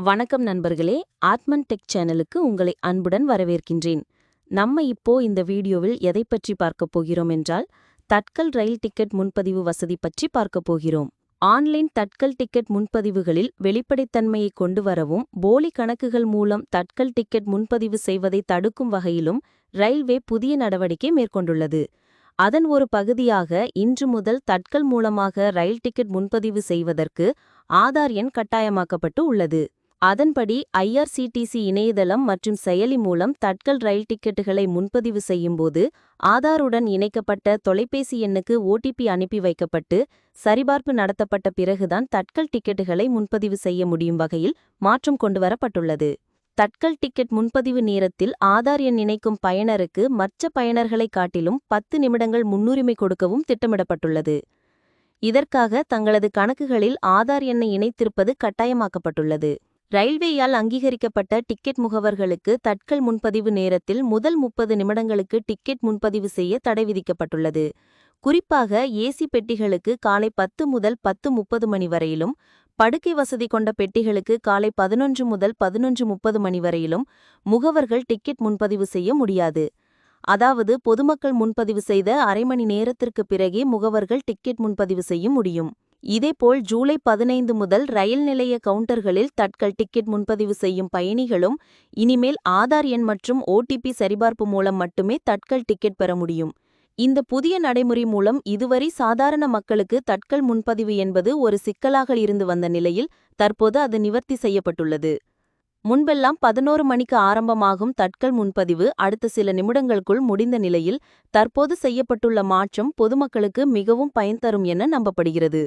வணக்கம் நண்பர்களே ஆத்மன் டெக் சேனலுக்கு உங்களை அன்புடன் வரவேற்கின்றேன். நம்ம இப்போ இந்த வீடியோவில் எதை பற்றி பார்க்கப் போகிறோம் என்றால் தட்கல் ரயில் டிக்கெட் முன்பதிவு வசதி பற்றி பார்க்கப் போகிறோம். ஆன்லைன் தட்கல் டிக்கெட் முன்பதிவுகளில் வெளிப்படைத்தன்மையை கொண்டு வரவும் போலி கணக்குகள் மூலம் தட்கல் டிக்கெட் முன்பதிவு செய்வதை தடுக்கும் வகையிலும் ரயில்வே புதிய நடவடிக்கை மேற்கொண்டுள்ளது. அதன் ஒரு பகுதியாக இன்று முதல் தட்கல் மூலமாக ரயில் டிக்கெட் முன்பதிவு செய்வதற்கு ஆதார் எண் கட்டாயமாக்கப்பட்டு உள்ளது. அதன்படி ஐஆர்சிடிசி இணையதளம் மற்றும் செயலி மூலம் தட்கல் ரயில் டிக்கெட்டுகளை முன்பதிவு செய்யும்போது ஆதாருடன் இணைக்கப்பட்ட தொலைபேசி எண்ணுக்கு ஓடிபி அனுப்பி வைக்கப்பட்டு சரிபார்ப்பு நடத்தப்பட்ட பிறகுதான் தட்கல் டிக்கெட்டுகளை முன்பதிவு செய்ய முடியும் வகையில் மாற்றம் கொண்டுவரப்பட்டுள்ளது. தட்கல் டிக்கெட் முன்பதிவு நேரத்தில் ஆதார் எண் இணைக்கும் பயனருக்கு மற்ற பயனர்களைக் காட்டிலும் பத்து நிமிடங்கள் முன்னுரிமை கொடுக்கவும் திட்டமிடப்பட்டுள்ளது. இதற்காக தங்களது கணக்குகளில் ஆதார் எண்ணை இணைத்திருப்பது கட்டாயமாக்கப்பட்டுள்ளது. ரயில்வேயால் அங்கீகரிக்கப்பட்ட டிக்கெட் முகவர்களுக்கு தட்கல் முன்பதிவு நேரத்தில் முதல் முப்பது நிமிடங்களுக்கு டிக்கெட் முன்பதிவு செய்ய தடை விதிக்கப்பட்டுள்ளது. குறிப்பாக ஏசி பெட்டிகளுக்கு காலை பத்து முதல் பத்து முப்பது மணி வரையிலும் படுக்கை வசதி கொண்ட பெட்டிகளுக்கு காலை பதினொன்று முதல் பதினொன்று முப்பது மணி வரையிலும் முகவர்கள் டிக்கெட் முன்பதிவு செய்ய முடியாது. அதாவது பொதுமக்கள் முன்பதிவு செய்த அரை மணி நேரத்திற்கு பிறகே முகவர்கள் டிக்கெட் முன்பதிவு செய்ய முடியும். இதேபோல் ஜூலை பதினைந்து முதல் ரயில் நிலைய கவுண்டர்களில் தட்கல் டிக்கெட் முன்பதிவு செய்யும் பயணிகளும் இனிமேல் ஆதார் எண் மற்றும் ஓடிபி சரிபார்ப்பு மூலம் மட்டுமே தட்கல் டிக்கெட் பெற முடியும். இந்த புதிய நடைமுறை மூலம் இதுவரை சாதாரண மக்களுக்கு தட்கல் முன்பதிவு என்பது ஒரு சிக்கலாக இருந்து வந்த நிலையில் தற்போது அது நிவர்த்தி செய்யப்பட்டுள்ளது. முன்பெல்லாம் பதினோரு மணிக்கு ஆரம்பமாகும் தட்கல் முன்பதிவு அடுத்த சில நிமிடங்களுக்குள் முடிந்த நிலையில் தற்போது செய்யப்பட்டுள்ள மாற்றம் பொதுமக்களுக்கு மிகவும் பயன் தரும் என நம்பப்படுகிறது.